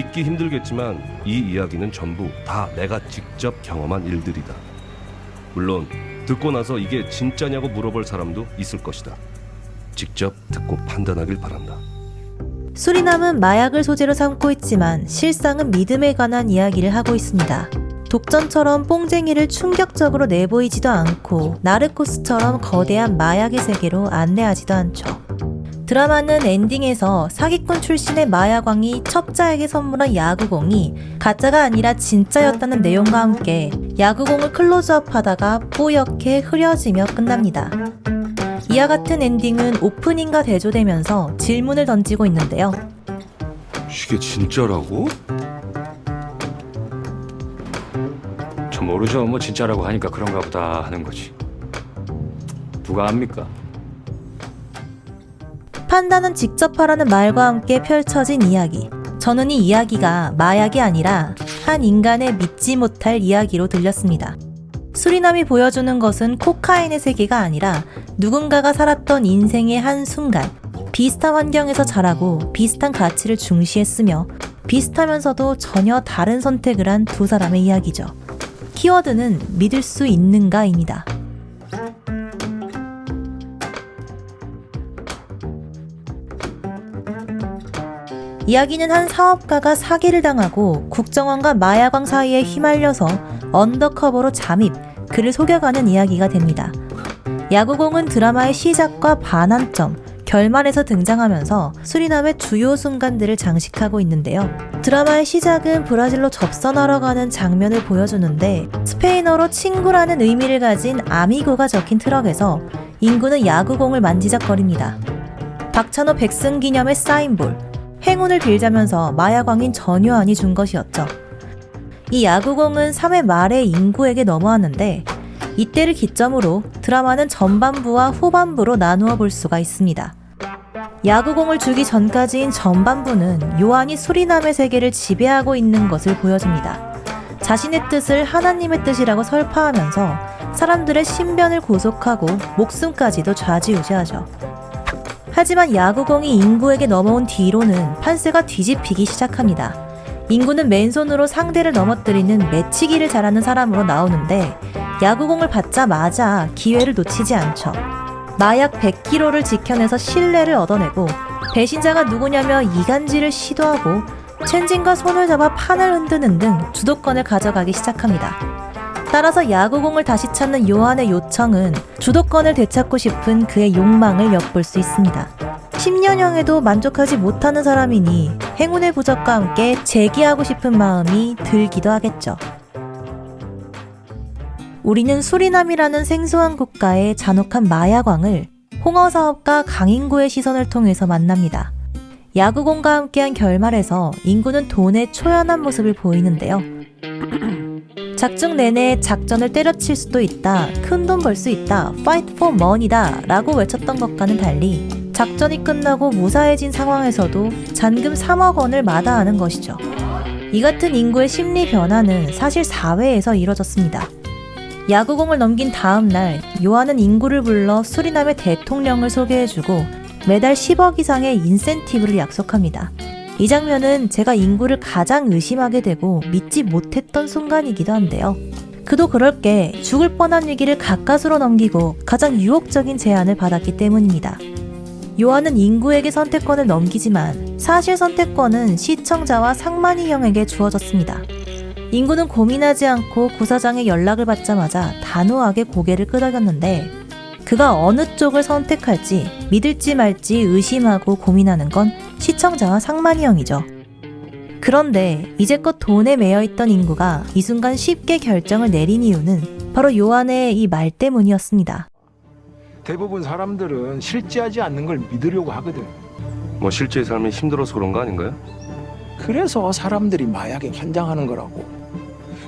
믿기 힘들겠지만 이 이야기는 전부 다 내가 직접 경험한 일들이다. 물론 듣고 나서 이게 진짜냐고 물어볼 사람도 있을 것이다. 직접 듣고 판단하길 바란다. 수리남은 마약을 소재로 삼고 있지만 실상은 믿음에 관한 이야기를 하고 있습니다. 독전처럼 뽕쟁이를 충격적으로 내보이지도 않고 나르코스처럼 거대한 마약의 세계로 안내하지도 않죠. 드라마는 엔딩에서 사기꾼 출신의 마약왕이 첩자에게 선물한 야구공이 가짜가 아니라 진짜였다는 내용과 함께 야구공을 클로즈업 하다가 뿌옇게 흐려지며 끝납니다. 이와 같은 엔딩은 오프닝과 대조되면서 질문을 던지고 있는데요. 이게 진짜라고? 저 모르죠. 뭐 진짜라고 하니까 그런가 보다 하는 거지. 누가 압니까? 판단은 직접 하라는 말과 함께 펼쳐진 이야기. 저는 이 이야기가 마약이 아니라 한 인간의 믿지 못할 이야기로 들렸습니다. 수리남이 보여주는 것은 코카인의 세계가 아니라 누군가가 살았던 인생의 한 순간, 비슷한 환경에서 자라고 비슷한 가치를 중시했으며 비슷하면서도 전혀 다른 선택을 한 두 사람의 이야기죠. 키워드는 믿을 수 있는가입니다. 이야기는 한 사업가가 사기를 당하고 국정원과 마야광 사이에 휘말려서 언더커버로 잠입, 그를 속여가는 이야기가 됩니다. 야구공은 드라마의 시작과 반환점, 결말에서 등장하면서 수리남의 주요 순간들을 장식하고 있는데요. 드라마의 시작은 브라질로 접선하러 가는 장면을 보여주는데 스페인어로 친구라는 의미를 가진 아미고가 적힌 트럭에서 인구는 야구공을 만지작거립니다. 박찬호 백승 기념의 사인볼, 행운을 빌자면서 마야광인 전요한이 준 것이었죠. 이 야구공은 3회 말에 인구에게 넘어왔는데 이때를 기점으로 드라마는 전반부와 후반부로 나누어 볼 수가 있습니다. 야구공을 주기 전까지인 전반부는 요한이 수리남의 세계를 지배하고 있는 것을 보여줍니다. 자신의 뜻을 하나님의 뜻이라고 설파하면서 사람들의 신변을 고속하고 목숨까지도 좌지우지하죠. 하지만 야구공이 인구에게 넘어온 뒤로는 판세가 뒤집히기 시작합니다. 인구는 맨손으로 상대를 넘어뜨리는 매치기를 잘하는 사람으로 나오는데 야구공을 받자마자 기회를 놓치지 않죠. 마약 100kg를 지켜내서 신뢰를 얻어내고 배신자가 누구냐며 이간질을 시도하고 첸진과 손을 잡아 판을 흔드는 등 주도권을 가져가기 시작합니다. 따라서 야구공을 다시 찾는 요한의 요청은 주도권을 되찾고 싶은 그의 욕망을 엿볼 수 있습니다. 10년형에도 만족하지 못하는 사람이니 행운의 부적과 함께 재기하고 싶은 마음이 들기도 하겠죠. 우리는 수리남이라는 생소한 국가의 잔혹한 마약왕을 홍어 사업가 강인구의 시선을 통해서 만납니다. 야구공과 함께한 결말에서 인구는 돈의 초연한 모습을 보이는데요. 작중 내내 작전을 때려칠 수도 있다, 큰 돈 벌 수 있다, fight for money다 라고 외쳤던 것과는 달리 작전이 끝나고 무사해진 상황에서도 잔금 3억 원을 마다하는 것이죠. 이 같은 인구의 심리 변화는 사실 4회에서 이뤄졌습니다. 야구공을 넘긴 다음 날 요한은 인구를 불러 수리남의 대통령을 소개해주고 매달 10억 이상의 인센티브를 약속합니다. 이 장면은 제가 인구를 가장 의심하게 되고 믿지 못했던 순간이기도 한데요. 그도 그럴 게 죽을 뻔한 위기를 가까스로 넘기고 가장 유혹적인 제안을 받았기 때문입니다. 요한은 인구에게 선택권을 넘기지만 사실 선택권은 시청자와 상만이 형에게 주어졌습니다. 인구는 고민하지 않고 구사장의 연락을 받자마자 단호하게 고개를 끄덕였는데 그가 어느 쪽을 선택할지 믿을지 말지 의심하고 고민하는 건 시청자와 상만이 형이죠. 그런데 이제껏 돈에 매여 있던 인구가 이 순간 쉽게 결정을 내린 이유는 바로 요한의 이 말 때문이었습니다. 대부분 사람들은 실제하지 않는 걸 믿으려고 하거든. 뭐 실제 삶이 힘들어서 그런 거 아닌가요? 그래서 사람들이 마약에 환장하는 거라고.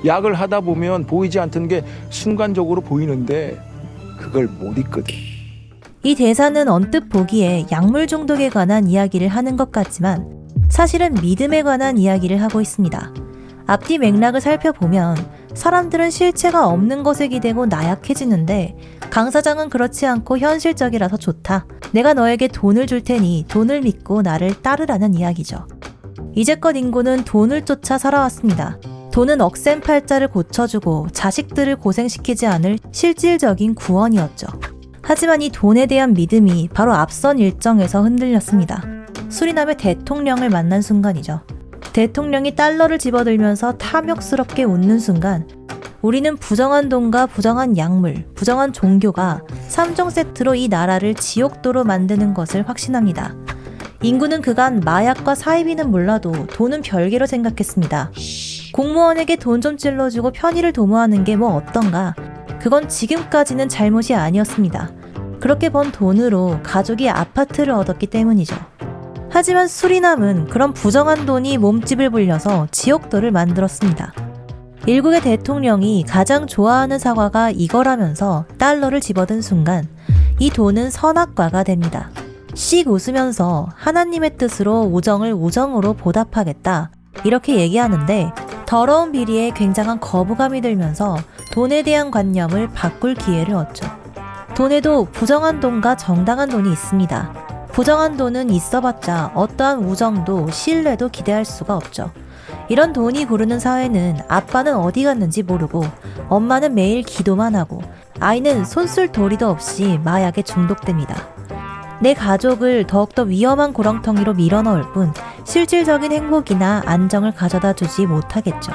약을 하다 보면 보이지 않던 게 순간적으로 보이는데 그걸 못 잊거든. 이 대사는 언뜻 보기에 약물 중독에 관한 이야기를 하는 것 같지만 사실은 믿음에 관한 이야기를 하고 있습니다. 앞뒤 맥락을 살펴보면 사람들은 실체가 없는 것에 기대고 나약해지는데 강 사장은 그렇지 않고 현실적이라서 좋다. 내가 너에게 돈을 줄 테니 돈을 믿고 나를 따르라는 이야기죠. 이제껏 인구는 돈을 쫓아 살아왔습니다. 돈은 억센 팔자를 고쳐주고 자식들을 고생시키지 않을 실질적인 구원이었죠. 하지만 이 돈에 대한 믿음이 바로 앞선 일정에서 흔들렸습니다. 수리남의 대통령을 만난 순간이죠. 대통령이 달러를 집어들면서 탐욕스럽게 웃는 순간 우리는 부정한 돈과 부정한 약물, 부정한 종교가 3종 세트로 이 나라를 지옥도로 만드는 것을 확신합니다. 인구는 그간 마약과 사이비는 몰라도 돈은 별개로 생각했습니다. 공무원에게 돈 좀 찔러주고 편의를 도모하는 게 뭐 어떤가? 그건 지금까지는 잘못이 아니었습니다. 그렇게 번 돈으로 가족이 아파트를 얻었기 때문이죠. 하지만 수리남은 그런 부정한 돈이 몸집을 불려서 지옥도를 만들었습니다. 일국의 대통령이 가장 좋아하는 사과가 이거라면서 달러를 집어든 순간 이 돈은 선악과가 됩니다. 씩 웃으면서 하나님의 뜻으로 우정을 우정으로 보답하겠다. 이렇게 얘기하는데 더러운 비리에 굉장한 거부감이 들면서 돈에 대한 관념을 바꿀 기회를 얻죠. 돈에도 부정한 돈과 정당한 돈이 있습니다. 부정한 돈은 있어봤자 어떠한 우정도 신뢰도 기대할 수가 없죠. 이런 돈이 구르는 사회는 아빠는 어디 갔는지 모르고 엄마는 매일 기도만 하고 아이는 손쓸 도리도 없이 마약에 중독됩니다. 내 가족을 더욱더 위험한 고렁텅이로 밀어넣을 뿐 실질적인 행복이나 안정을 가져다 주지 못하겠죠.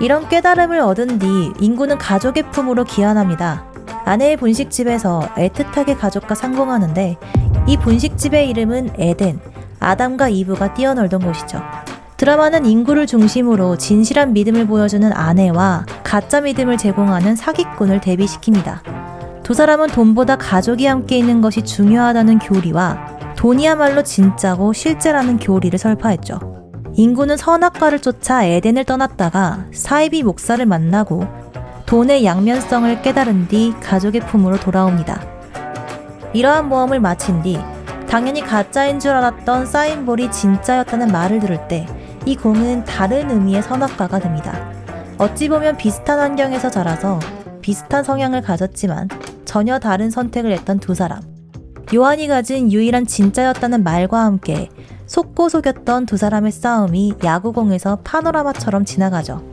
이런 깨달음을 얻은 뒤 인구는 가족의 품으로 기환합니다. 아내의 분식집에서 애틋하게 가족과 상봉하는데 이 분식집의 이름은 에덴, 아담과 이브가 뛰어놀던 곳이죠. 드라마는 인구를 중심으로 진실한 믿음을 보여주는 아내와 가짜 믿음을 제공하는 사기꾼을 대비시킵니다. 두 사람은 돈보다 가족이 함께 있는 것이 중요하다는 교리와 돈이야말로 진짜고 실제라는 교리를 설파했죠. 인구는 선악과를 쫓아 에덴을 떠났다가 사이비 목사를 만나고 돈의 양면성을 깨달은 뒤 가족의 품으로 돌아옵니다. 이러한 모험을 마친 뒤 당연히 가짜인 줄 알았던 사인볼이 진짜였다는 말을 들을 때 이 공은 다른 의미의 선악과가 됩니다. 어찌 보면 비슷한 환경에서 자라서 비슷한 성향을 가졌지만 전혀 다른 선택을 했던 두 사람. 요한이 가진 유일한 진짜였다는 말과 함께 속고 속였던 두 사람의 싸움이 야구공에서 파노라마처럼 지나가죠.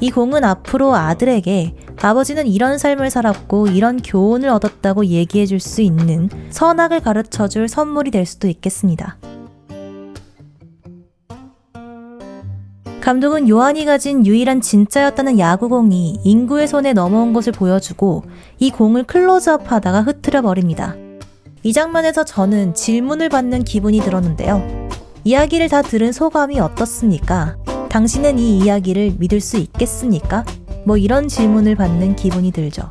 이 공은 앞으로 아들에게 아버지는 이런 삶을 살았고 이런 교훈을 얻었다고 얘기해 줄 수 있는 선악을 가르쳐 줄 선물이 될 수도 있겠습니다. 감독은 요한이 가진 유일한 진짜였다는 야구공이 인구의 손에 넘어온 것을 보여주고 이 공을 클로즈업 하다가 흐트려 버립니다. 이 장면에서 저는 질문을 받는 기분이 들었는데요. 이야기를 다 들은 소감이 어떻습니까? 당신은 이 이야기를 믿을 수 있겠습니까? 뭐 이런 질문을 받는 기분이 들죠.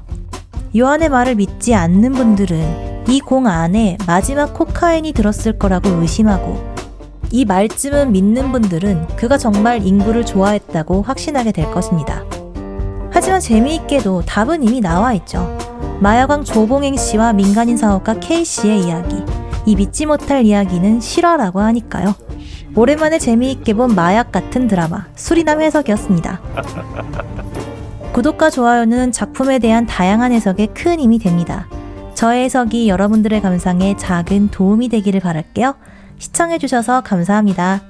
요한의 말을 믿지 않는 분들은 이 공 안에 마지막 코카인이 들었을 거라고 의심하고 이 말쯤은 믿는 분들은 그가 정말 인구를 좋아했다고 확신하게 될 것입니다. 하지만 재미있게도 답은 이미 나와 있죠. 마야광 조봉행 씨와 민간인 사업가 K 씨의 이야기. 이 믿지 못할 이야기는 실화라고 하니까요. 오랜만에 재미있게 본 마약 같은 드라마 수리남 해석이었습니다. 구독과 좋아요는 작품에 대한 다양한 해석에 큰 힘이 됩니다. 저의 해석이 여러분들의 감상에 작은 도움이 되기를 바랄게요. 시청해주셔서 감사합니다.